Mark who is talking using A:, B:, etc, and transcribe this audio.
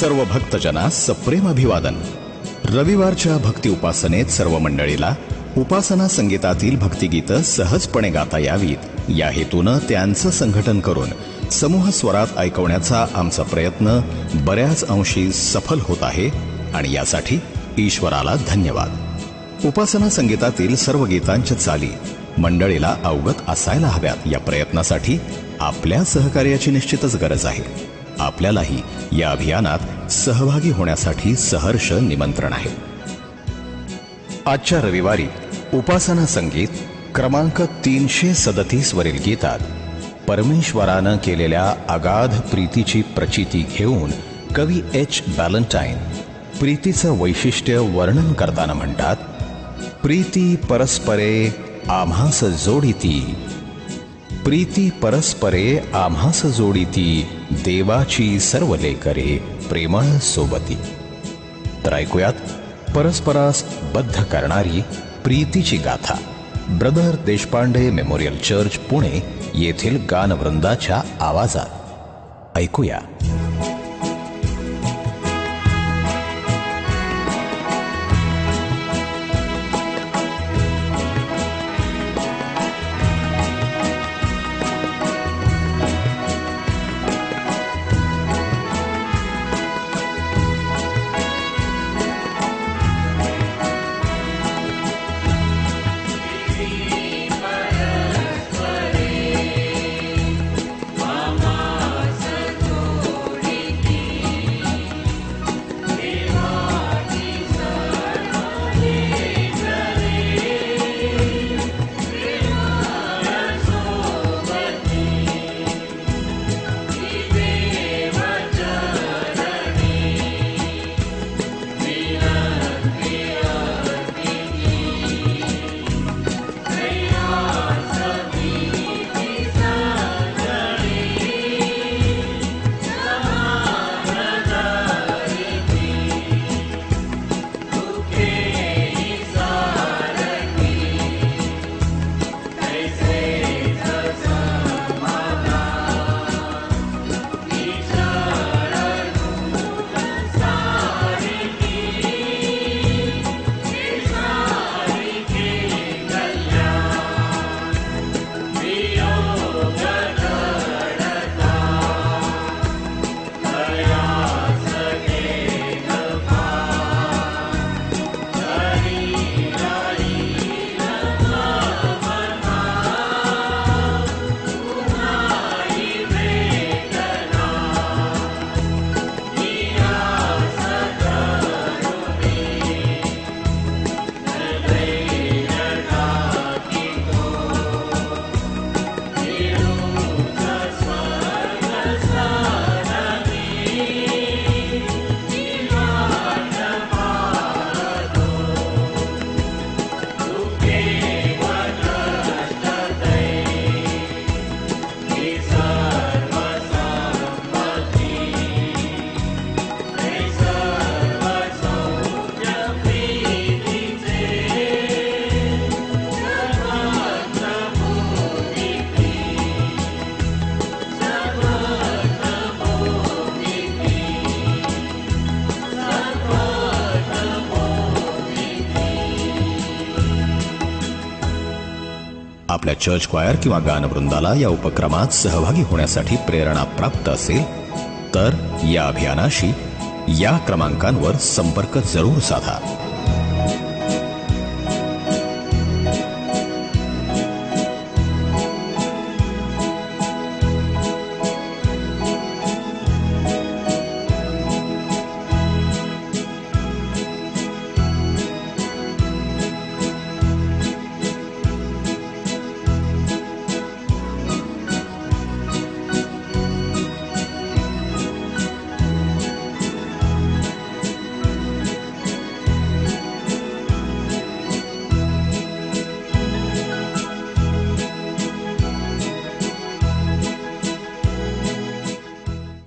A: सर्व भक्तजना सप्रेम अभिवादन रविवारच्या भक्ती उपासनेत सर्व मंडळीला उपासना संगीतातील भक्तिगीतं सहजपणे गाता यावीत. या हेतूनं त्यांचं संघटन करून समूह स्वरात ऐकवण्याचा आमचा प्रयत्न बऱ्याच अंशी सफल होत आहे आणि यासाठी ईश्वराला धन्यवाद. उपासना संगीतातील सर्व गीतांच्या चाली मंडळीला अवगत असायला हव्यात. या प्रयत्नासाठी आपल्या सहकार्याची निश्चितच गरज आहे. आपल्यालाही या अभियानात सहभागी होण्यासाठी सहर्ष निमंत्रण आहे. आजच्या रविवारी उपासना संगीत क्रमांक तीनशे सदतीस वरील गीतात परमेश्वरानं केलेल्या अगाध प्रीतीची प्रचिती घेऊन कवी एच. बॅलंटाईन प्रीतीचं वैशिष्ट्य वर्णन करताना म्हणतात प्रीती परस्परे आम्हास जोडिती. प्रीती परस्परे आम्हास जोडिती. देवाची सर्व लेकरे प्रेमळ सोबती तर ऐकूयात परस्परास बद्ध करणारी प्रीतीची गाथा. Brother Deshpande memorial church Pune येथील गानवृंदाच्या आवाजात. ऐकूया. आपल्या चर्च क्वायर किंवा गानवृंदाला या उपक्रमात सहभागी होण्यासाठी प्रेरणा प्राप्त असेल तर या अभियानाशी या क्रमांकांवर संपर्क जरूर साधा.